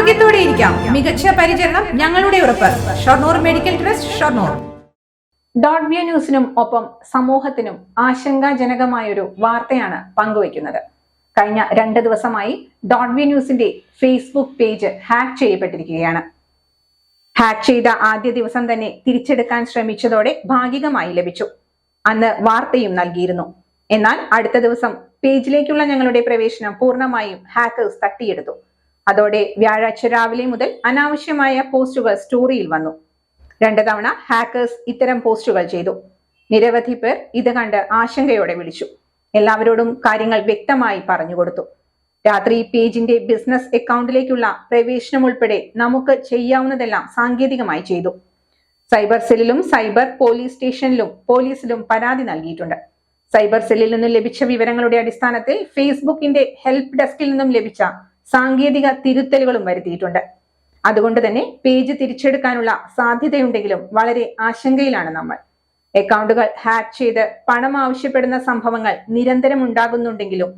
ആരോഗ്യത്തോടെ ഇരിക്കാം. മികച്ച പരിചരണം ഞങ്ങളുടെ ഉറപ്പ്. Shoranur medical trust Shoranur. Dot view ന്യൂസിനും ഒപ്പം സമൂഹത്തിനും ആശങ്കാജനകമായൊരു വാർത്തയാണ് പങ്കുവയ്ക്കുന്നത്. കഴിഞ്ഞ രണ്ട് ദിവസമായി ഡോട്ട് വ്യൂ ന്യൂസിന്റെ ഫേസ്ബുക്ക് പേജ് ഹാക്ക് ചെയ്യപ്പെട്ടിരിക്കുകയാണ്. ഹാക്ക് ചെയ്ത ആദ്യ ദിവസം തന്നെ തിരിച്ചെടുക്കാൻ ശ്രമിച്ചതോടെ ഭാഗികമായി ലഭിച്ചു. അന്ന് വാർത്തയും നൽകിയിരുന്നു. എന്നാൽ അടുത്ത ദിവസം പേജിലേക്കുള്ള ഞങ്ങളുടെ പ്രവേശനം പൂർണമായും ഹാക്കേഴ്സ് തട്ടിയെടുത്തു. അതോടെ വ്യാഴാഴ്ച രാവിലെ മുതൽ അനാവശ്യമായ പോസ്റ്റുകൾ സ്റ്റോറിയിൽ വന്നു. രണ്ട് തവണ ഹാക്കേഴ്സ് ഇത്തരം പോസ്റ്റുകൾ ചെയ്തു. നിരവധി പേർ ഇത് കണ്ട് ആശങ്കയോടെ വിളിച്ചു. എല്ലാവരോടും കാര്യങ്ങൾ വ്യക്തമായി പറഞ്ഞു കൊടുത്തു. രാത്രി പേജിന്റെ ബിസിനസ് അക്കൗണ്ടിലേക്കുള്ള പ്രവേശനം ഉൾപ്പെടെ നമുക്ക് ചെയ്യാവുന്നതെല്ലാം സാങ്കേതികമായി ചെയ്തു. സൈബർ സെല്ലിലും സൈബർ പോലീസ് സ്റ്റേഷനിലും പോലീസിലും പരാതി നൽകിയിട്ടുണ്ട്. സൈബർ സെല്ലിൽ നിന്നും ലഭിച്ച വിവരങ്ങളുടെ അടിസ്ഥാനത്തിൽ ഫേസ്ബുക്കിന്റെ ഹെൽപ്പ് ഡെസ്കിൽ നിന്നും ലഭിച്ച സാങ്കേതിക തിരുത്തലുകളും വരുത്തിയിട്ടുണ്ട്. അതുകൊണ്ട് തന്നെ പേജ് തിരിച്ചെടുക്കാനുള്ള സാധ്യതയുണ്ടെങ്കിലും വളരെ ആശങ്കയിലാണ് നമ്മൾ. അക്കൗണ്ടുകൾ ഹാക്ക് ചെയ്ത് പണം ആവശ്യപ്പെടുന്ന സംഭവങ്ങൾ നിരന്തരം ഉണ്ടാകുന്നുണ്ടെങ്കിലും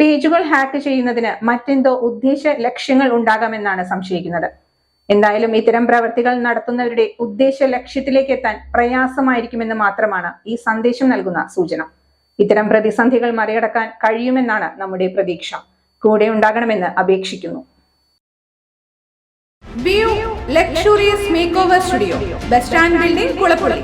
പേജുകൾ ഹാക്ക് ചെയ്യുന്നതിന് മറ്റെന്തോ ഉദ്ദേശ ലക്ഷ്യങ്ങൾ ഉണ്ടാകാമെന്നാണ് സംശയിക്കുന്നത്. എന്തായാലും ഇത്തരം പ്രവർത്തികൾ നടത്തുന്നവരുടെ ഉദ്ദേശ ലക്ഷ്യത്തിലേക്ക് എത്താൻ പ്രയാസമായിരിക്കുമെന്ന് മാത്രമാണ് ഈ സന്ദേശം നൽകുന്ന സൂചന. ഇത്തരം പ്രതിസന്ധികൾ മറികടക്കാൻ കഴിയുമെന്നാണ് നമ്മുടെ പ്രതീക്ഷ. കൂടെ ഉണ്ടാകണമെന്ന് അപേക്ഷിക്കുന്നു. Luxurious make over studio bus stand building Kulappully